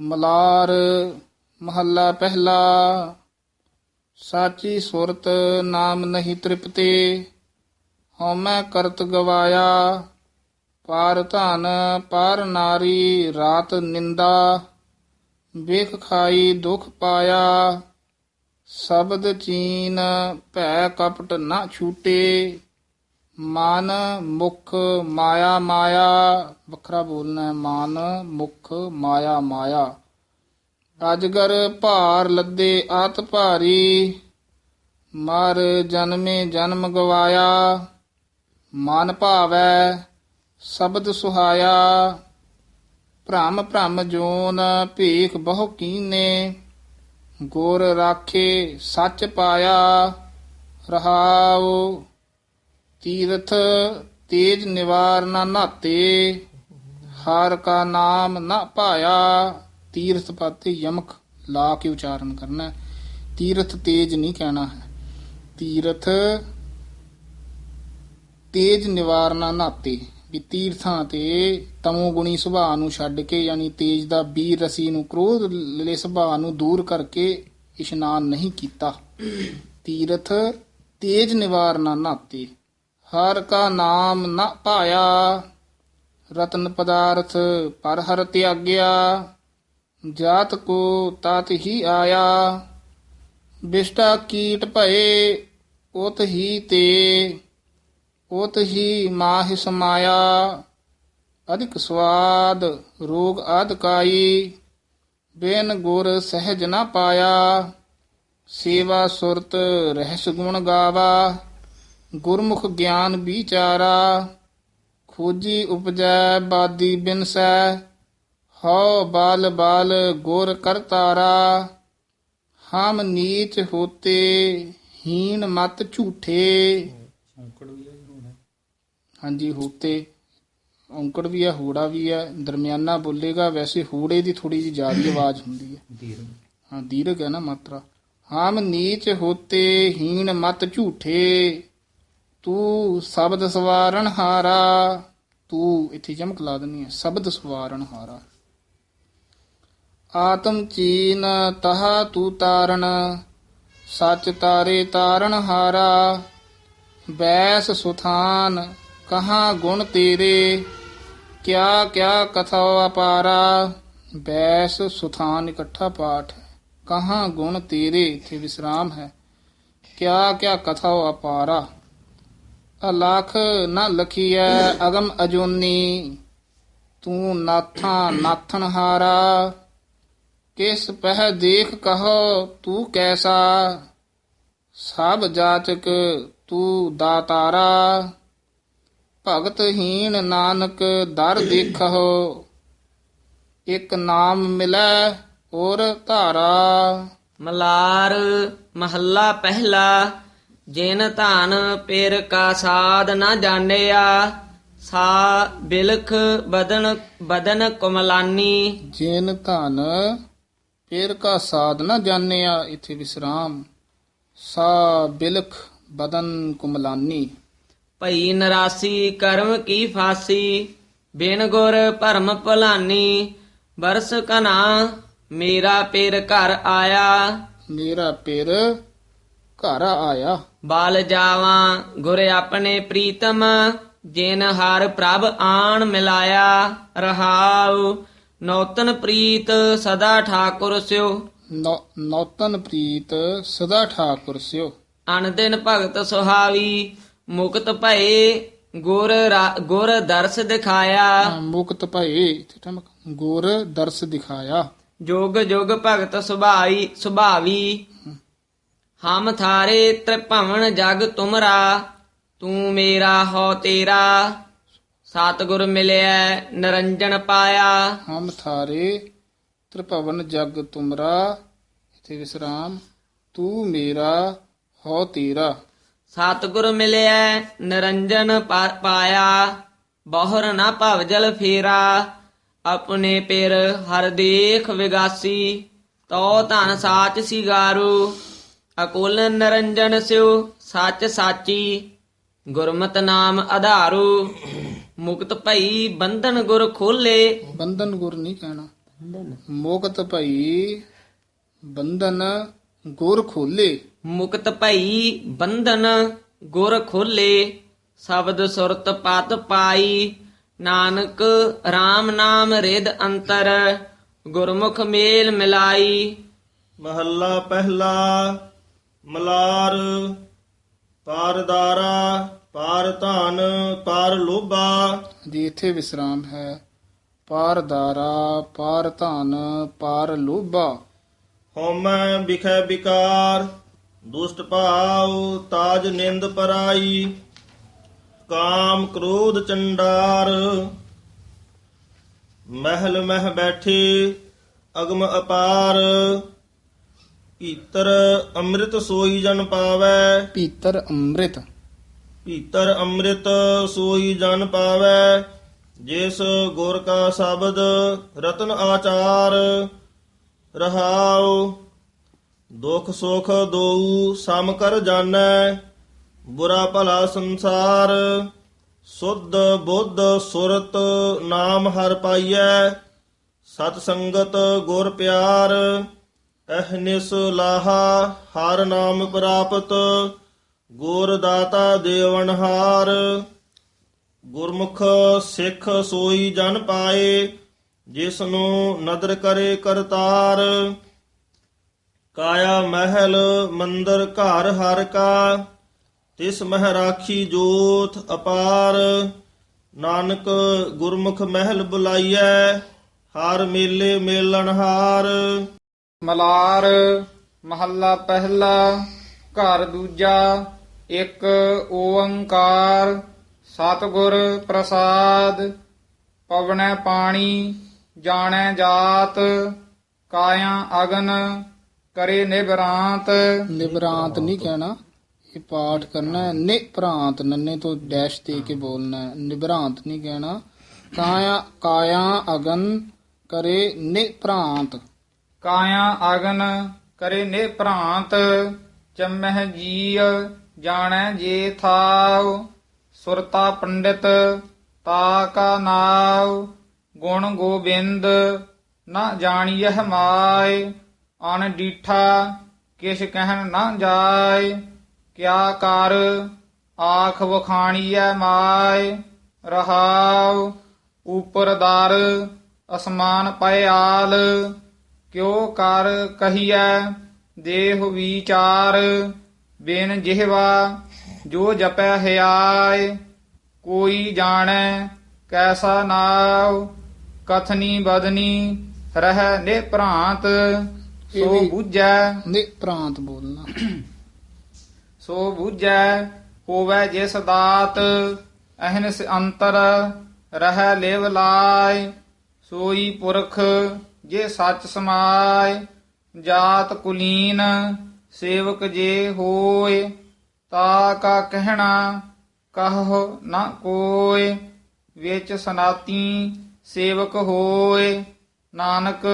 ਮਲਾਰ ਮਹੱਲਾ ਪਹਿਲਾ, ਸਾਚੀ ਸੁਰਤ ਨਾਮ ਨਹੀਂ ਤ੍ਰਿਪਤੇ ਹਉਮੈ ਕਰਤ ਗਵਾਇਆ, ਪਾਰ ਧਨ, ਪਾਰ ਨਾਰੀ, ਰਾਤ ਨਿੰਦਾ, ਵੇਖ ਖਾਈ ਦੁਖ ਪਾਇਆ, ਸ਼ਬਦ ਚੀਨ ਭੈ ਕਪਟ ਨਾ ਛੂਟੇ ਮਨ ਮੁਖ ਮਾਇਆ ਮਾਇਆ, ਵੱਖਰਾ ਬੋਲਣਾ ਹੈ, ਮਨ ਮੁਖ ਮਾਇਆ ਮਾਇਆ। ਅਜਗਰ ਭਾਰ ਲੱਦੇ ਆਤ ਭਾਰੀ, ਮਰ ਜਨਮੇ ਜਨਮ ਗਵਾਇਆ। ਮਨ ਭਾਵੈ ਸ਼ਬਦ ਸੁਹਾਇਆ, ਭ੍ਰਮ ਭ੍ਰਮ ਜੋਨ ਭੀਖ ਬਹੁ ਕੀਨੇ। ਗੁਰ ਰਾਖੇ ਸੱਚ ਪਾਇਆ, ਰਹਾਉ ਤੀਰਥ ਤੇਜ ਨਿਵਾਰ ਨਾ ਨਾਤੇ, ਹਰ ਕਾ ਨਾਮ ਨਾ ਪਾਇਆ। ਤੀਰਥ ਪਾਤੇ ਯਮਕ ਲਾ ਕੇ ਉਚਾਰਨ ਕਰਨਾ ਤੀਰਥ ਤੇਜ ਨਹੀਂ ਕਹਿਣਾ ਹੈ। ਤੀਰਥ ਤੇਜ ਨਿਵਾਰਨਾ ਨਾਤੇ, ਵੀ ਤੀਰਥਾਂ ਤੇ ਤਮੋ ਗੁਣੀ ਸੁਭਾਅ ਨੂੰ ਛੱਡ ਕੇ, ਯਾਨੀ ਤੇਜ ਦਾ ਵੀਰ ਰਸੀ ਨੂੰ ਕ੍ਰੋਧ ਲੈ ਸੁਭਾਅ ਨੂੰ ਦੂਰ ਕਰਕੇ ਇਸ਼ਨਾਨ ਨਹੀਂ ਕੀਤਾ। ਤੀਰਥ ਤੇਜ ਨਿਵਾਰਨਾ ਨਾਤੇ ਹਰ ਕਾ ਨਾਮ ਨਾ ਪਾਇਆ, ਰਤਨ ਪਦਾਰਥ ਪਰ ਹਰ ਤਿਆਗਿਆ, ਜਾਤ ਕੋ ਤਤ ਹੀ ਆਇਆ, ਬਿਸ਼ਟਾ ਕੀਟ ਭਏ, ਉਤ ਹੀ ਤੇ, ਉਤ ਹੀ ਮਾਹਿ ਸਮਾਇਆ, ਅਧਿਕ ਸਵਾਦ ਰੋਗ ਆਦਿਕਾਈ ਬੇਨ ਗੁਰ ਸਹਿਜ ਨਾ ਪਾਇਆ, ਸੇਵਾ ਸੁਰਤ ਰਹਿਸ ਗੁਣ ਗਾਵਾ ਗੁਰਮੁਖ ਗਿਆਨ ਵਿਚਾਰਾ ਖੋਜੀ ਉਪਜੈ ਬਾਦੀ ਬਿਨਸੈ ਹਉ ਬਾਲ ਬਾਲ ਗੁਰ ਕਰਤਾਰਾ ਹਮ ਨੀਚ ਹੋਤੇ ਹੀਣ ਮਤ ਝੂਠੇ। ਹਾਂਜੀ ਹੋਤੇ ਔਂਕੜ ਵੀ ਹੈ ਹੂੜਾ ਵੀ ਹੈ ਦਰਮਿਆਨਾ ਬੋਲੇਗਾ ਵੈਸੇ ਹੂੜੇ ਦੀ ਥੋੜੀ ਜਿਹੀ ਜ਼ਿਆਦਾ ਆਵਾਜ਼ ਹੁੰਦੀ ਹੈ। ਹਾਂ ਦੀਰਘ ਹੈ ਨਾ ਮਾਤਰਾ। ਹਮ ਨੀਚ ਹੋਤੇ ਹੀਣ ਮਤ ਝੂਠੇ। ਤੂੰ ਸ਼ਬਦ ਸਵਾਰਨ ਹਾਰਾ। ਤੂੰ ਇੱਥੇ ਜਮਕ ਲਾ ਦੇਣੀ ਹੈ, ਸ਼ਬਦ ਸਵਾਰਨ ਹਾਰਾ। ਆਤਮ ਚੀਨ ਤਹਾ ਤੂੰ ਤਾਰਨ ਸੱਚ ਤਾਰੇ ਤਾਰਨ ਹਾਰਾ। ਬੈਸ ਸੁਥਾਨ, ਕਹਾਂ ਗੁਣ ਤੇਰੇ, ਕਿਆ ਕਿਆ ਕਥਾ ਅਪਾਰਾ। ਬੈਸ ਸੁਥਾਨ ਇਕੱਠਾ ਪਾਠ ਹੈ, ਕਹਾਂ ਗੁਣ ਤੇਰੇ, ਇੱਥੇ ਵਿਸਰਾਮ ਹੈ, ਕਿਆ ਕਿਆ ਕਥਾ ਅਪਾਰਾ। ਅਲਖ ਨਾ ਲਖੀਐ, ਅਗਮ ਅਜੋਨੀ, ਤੂੰ ਨਾਥਾਂ ਨਾਥਨ ਹਾਰਾ। ਕਿਸ ਪਹਿ ਦੇਖ ਕਹੋ, ਤੂੰ ਕੈਸਾ? ਸਭ ਜਾਚਕ ਤੂੰ ਦਾਤਾਰਾ। ਭਗਤ ਹੀਣ ਨਾਨਕ ਦਰ ਦੇਖੋ ਇਕ ਨਾਮ ਮਿਲੈ ਔਰ ਧਾਰਾ। ਮਲਾਰ ਮਹੱਲਾ ਪਹਿਲਾ ਜਿਨ ਧਨ ਪੇਰ ਕਾ ਸਾਧ ਨਾ ਜਾਣਿਆ ਸਾ ਬਿਲਖ ਬਦਨ ਬਦਨ ਕੁਮਲਾਨੀ। ਜਿਨ ਧਨ ਪੇਰ ਕਾ ਸਾਧ ਨਾ ਜਾਣਿਆ ਇਥੇ ਵਿਸਰਾਮ। ਸਾ ਬਿਲਖ ਬਦਨ ਕੁਮਲਾਨੀ। ਭਈ ਨਰਾਸੀ ਕਰਮ ਕੀ ਫਾਸੀ ਬਿਨ ਗੁਰ ਭਰਮ ਭਲਾਨੀ। ਬਰਸ ਕਨਾ ਮੇਰਾ ਪੇਰ ਘਰ ਆਇਆ। ਮੇਰਾ ਪੇਰ ਘਰ ਆਇਆ। ਬਾਲ ਜਾਵਾਂ ਗੁਰ ਆਪਣੇ ਪ੍ਰੀਤਮ ਜਿਨ ਹਰ ਪ੍ਰਭ ਆਣ ਮਿਲਾਇਆ ਰਹਾਉ। ਨੌਤਨ ਪ੍ਰੀਤ ਸਦਾ ਠਾਕੁਰ ਸਿਓ। ਨੌ- ਨੌਤਨ ਪ੍ਰੀਤ ਸਦਾ ਠਾਕੁਰ ਸਿਓ। ਅਨ ਦਿਨ ਭਗਤ ਸੁਹਾਵੀ ਮੁਕਤ ਭਏ ਗੁਰ ਰਾ- ਗੁਰ ਦਰਸ ਦਿਖਾਇਆ। ਮੁਕਤ ਭਏ ਇੱਥੇ ਠਮਕ ਗੁਰ ਦਰਸ ਦਿਖਾਇਆ। ਜੋਗ ਜੋਗ ਭਗਤ ਸੁਭਾਈ ਸੁਭਾਵੀ। ਹਮ ਥਾਰੇ ਤ੍ਰਿਭਵਨ ਜਗ ਤੁਮਰਾ ਤੂੰ ਮੇਰਾ ਹੋ ਤੇਰਾ। ਸਤਿਗੁਰ ਮਿਲਿਆ ਨਰੰਜਨ ਪਾਇਆ। ਹਮ ਥਾਰੇ ਤ੍ਰਿਭਵਨ ਜਗ ਤੁਮਰਾ ਇਥੇ ਵਿਸਰਾਮ ਤੂੰ ਮੇਰਾ ਹੋ ਤੇਰਾ। ਸਤਿਗੁਰ ਮਿਲਿਆ ਨਰੰਜਨ ਪਾਇਆ। ਬਹੁਰ ਨਾ ਭਵ ਜਲ ਫੇਰਾ ਆਪਣੇ ਪਿਰ ਹਰ ਦੇਖ ਵਿਗਾਸੀ। ਤੋ ਧਨ ਸਾਚ ਸਿਗਾਰੂ। ਅਕੁਲ ਨਰੰਜਨ ਸਿਉ ਸੱਚ ਸਾਚੀ ਗੁਰਮਤਿ ਨਾਮ ਆਧਾਰੂ। ਮੁਕਤ ਭਈ ਬੰਧਨ ਗੁਰ ਖੋਲੇ। ਬੰਧਨ ਗੁਰ ਨਹੀਂ ਕਹਿਣਾ। ਮੁਕਤ ਭਈ ਬੰਧਨ ਗੁਰ ਖੋਲੇ। ਮੁਕਤ ਭਈ ਬੰਧਨ ਗੁਰ ਖੋਲੇ। ਸ਼ਬਦ ਸੁਰਤ ਪਤ ਪਾਈ। ਨਾਨਕ RAM ਨਾਮ ਰਿਦ ਅੰਤਰ। ਗੁਰਮੁਖ ਮੇਲ ਮਿਲਾਈ। ਮਹੱਲਾ ਪਹਿਲਾ ਮਲਾਰ ਪਾਰਦਾਰਾ ਪਾਰ ਧਨ ਪਾਰ ਲੋਭਾ ਜੀ ਇੱਥੇ ਵਿਸਰਾਮ ਹੈ। ਪਾਰਦਾਰਾ ਪਾਰ ਧਨ ਪਾਰ ਲੋਭਾ ਹਉਮੈ ਵਿਖੈ ਵਿਕਾਰ ਦੁਸ਼ਟ ਭਾਵ ਤਾਜ ਨਿੰਦ ਪਰਾਈ। ਕਾਮ ਕ੍ਰੋਧ ਚੰਡਾਰ। ਮਹਿਲ ਮਹਿ ਬੈਠੇ ਅਗਮ ਅਪਾਰ। ਭੀਤਰ ਅੰਮ੍ਰਿਤ ਸੋਈ ਜਨ ਪਾਵੈ। ਪੀਤਰ ਅੰਮ੍ਰਿਤ। ਭੀਤਰ ਅੰਮ੍ਰਿਤ ਸੋਈ ਜਨ ਪਾਵੈ। ਜਿਸ ਗੁਰ ਕਾ ਸ਼ਬਦ ਰਤਨ ਆਚਾਰ ਰਹਾਉ ਦੁਖ ਸੁਖ ਦੋਊ ਸਮ ਕਰ ਜਾਣੈ। ਬੁਰਾ ਭਲਾ ਸੰਸਾਰ ਸੁਧ ਬੁੱਧ ਸੁਰਤ ਨਾਮ ਹਰ ਪਾਈਐ। ਸਤ ਸੰਗਤ ਗੁਰ ਪਿਆਰ ਅਹਨਿਸ ਲਾਹਾ, ਹਰ ਨਾਮ ਪ੍ਰਾਪਤ, ਗੁਰ ਦਾਤਾ ਦੇਵਨਹਾਰ ਗੁਰਮੁਖ ਸਿੱਖ ਸੋਈ ਜਨ ਪਾਏ ਜਿਸ ਨੂੰ ਨਦਰ ਕਰੇ ਕਰਤਾਰ। ਕਾਇਆ ਮਹਿਲ ਮੰਦਰ ਘਰ ਹਰ ਕਾ, ਤਿਸ ਮਹਿ ਰਾਖੀ ਜੋਤ ਅਪਾਰ। ਨਾਨਕ ਗੁਰਮੁਖ ਮਹਿਲ ਬੁਲਾਈਐ, ਹਰ ਮੇਲੇ ਮੇਲਣਹਾਰ ਮਲਾਰ, ਮਹੱਲਾ ਪਹਿਲਾ, ਘਰ ਦੂਜਾ, ਇੱਕ ਓੰਕਾਰ, ਸਤਿਗੁਰ ਪ੍ਰਸਾਦ ਪਵਨੈ ਪਾਣੀ, ਜਾਣੈ ਜਾਤ, ਕਾਇਆ ਅਗਨ, ਕਰੇ ਨਿਬਰਾਂਤ ਨਿਬਰਾਂਤ ਨਹੀਂ ਕਹਿਣਾ, ਇਹ ਪਾਠ ਕਰਨਾ ਹੈ। ਨਿਪ੍ਰਾਂਤ ਨੰਨੇ ਤੋਂ ਡੈਸ਼ ਦੇ ਕੇ ਬੋਲਣਾ ਹੈ। ਨਿਬਰਾਂਤ ਨਹੀਂ ਕਹਿਣਾ। ਕਾਇਆ ਕਾਇਆ ਅਗਨ, ਕਰੇ ਨਿਪ੍ਰਾਂਤ ਕਾਇਆ ਅਗਨ ਕਰੇ ਨੇ ਭ੍ਰਾਂਤ ਚਮਹਿ ਜੀਅ ਜਾਣੈ ਜੇ ਥਾਉ, ਸੁਰਤਾ ਪੰਡਿਤ ਤਾ ਕਾ ਨਾਉ, ਗੁਣ ਗੋਬਿੰਦ ਨਾ ਜਾਣੀਐ ਮਾਇ ਅਨ ਡੀਠਾ ਕਿਛ ਕਹਿਣ ਨਾ ਜਾਏ ਕਿਆ ਕਰ ਆਖ ਵਖਾਣੀਐ ਮਾਇ, ਰਹਾਉ, ਉਪਰ ਦਰ ਅਸਮਾਨ ਪਿਆਲ ਕਿਉ ਕਰ ਕਹੀਐ? ਦੇਹ ਵਿਚਾਰ ਬਿਨ ਜਿਹਵਾ ਜੋ ਜਪੈ ਹਿਆਇ ਕੋਈ ਜਾਣੈ ਕੈਸਾ ਨਾਉ ਕਥਨੀ ਬਦਨੀ ਰਹਿ ਨਿਭ੍ਰਾਂਤ ਸੋ ਬੁੱਝੈ ਨਿਭ੍ਰਾਂਤ ਬੋਲਣਾ। ਸੋ ਬੁੱਝੈ ਹੋਵੈ ਜਿਸ ਦਾਤ ਅਹਨਿਸ ਅੰਤਰ ਰਹਿ ਲਿਵ ਲਾਇ ਸੋਈ ਪੁਰਖ ਜੇ ਸੱਚ ਸਮਾਏ, ਜਾਤ ਕੁਲੀਨ, ਸੇਵਕ ਜੇ ਹੋਏ, ਤਾ ਕਾ ਕਹਿਣਾ ਕਹੋ ਨਾ ਕੋਇ ਵਿੱਚ ਸਨਾਤੀ ਸੇਵਕ ਹੋਏ, ਨਾਨਕ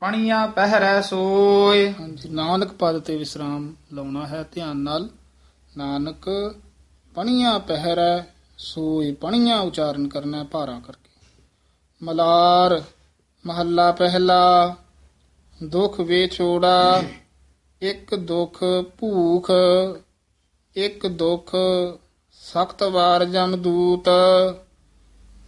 ਪਣੀਆਂ ਪਹਿਰੈ ਸੋਏ। ਹਾਂਜੀ, ਨਾਨਕ ਪਦ ਤੇ ਵਿਸਰਾਮ ਲਾਉਣਾ ਹੈ ਧਿਆਨ ਨਾਲ। ਨਾਨਕ ਪਣੀਆਂ ਪਹਿਰੈ ਸੋਏ, ਪਣੀਆਂ ਉਚਾਰਨ ਕਰਨਾ ਹੈ ਭਾਰਾਂ ਕਰਕੇ। ਮਲਾਰ ਮਹੱਲਾ ਪਹਿਲਾ ਦੁਖ ਵਿਛੋੜਾ ਇੱਕ ਦੁਖ ਭੂਖ ਇੱਕ ਦੁਖ ਸਖਤ ਵਾਰ ਜਮਦੂਤ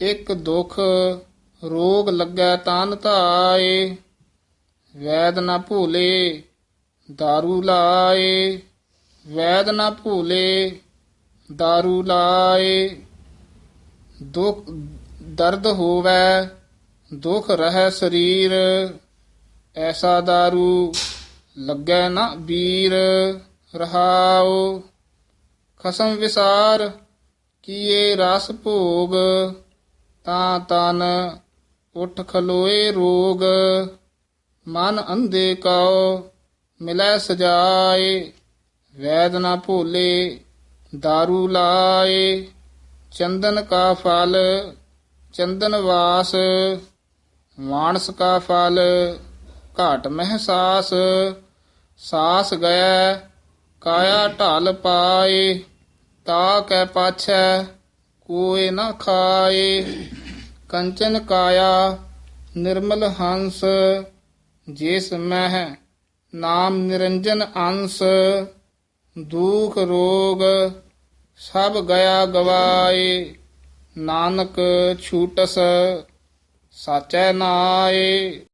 ਇੱਕ ਦੁਖ ਰੋਗ ਲੱਗੈ ਤਨ ਧਾਏ ਵੈਦ ਨਾ ਭੂਲੇ दारू ਲਾਏ ਵੈਦ ਨਾ ਭੂਲੇ दारू ਲਾਏ ਦੁਖ ਦਰਦ ਹੋਵੇ ਦੁਖ ਰਹਿ ਸਰੀਰ ਐਸਾ दारू ਲੱਗੈ ਨਾ ਵੀਰ ਰਹਾਉ ਖਸਮ ਵਿਸਾਰ ਕੀਏ ਰਸ ਭੋਗ ਤਾਂ ਤਨ ਉਠ ਖਲੋਏ ਰੋਗ ਮਨ ਅੰਧੇ ਕਉ ਮਿਲੈ ਸਜਾਏ ਵੈਦ ਨਾ ਭੋਲੇ दारू ਲਾਏ ਚੰਦਨ ਕਾ ਫਲ ਚੰਦਨ ਵਾਸ ਮਾਨਸ ਕਾ ਫਲ ਘਾਟ ਮਹਿਸਾਸ, ਸਾਸ ਗਏ, ਕਾਇਆ ਢਲ ਪਾਏ, ਤਾ ਕੈ ਪਾਛੈ, ਕੋਇ ਨਾ ਖਾਏ। ਕੰਚਨ ਕਾਇਆ, ਨਿਰਮਲ ਹੰਸ, ਜਿਸ ਮਹਿ ਨਾਮ ਨਿਰੰਜਨ ਅੰਸ, ਦੁਖ ਰੋਗ ਸਭ ਗਿਆ ਗਵਾਏ। ਨਾਨਕ ਛੂਟਸ ਸਾਚੈ ਨਾਏ।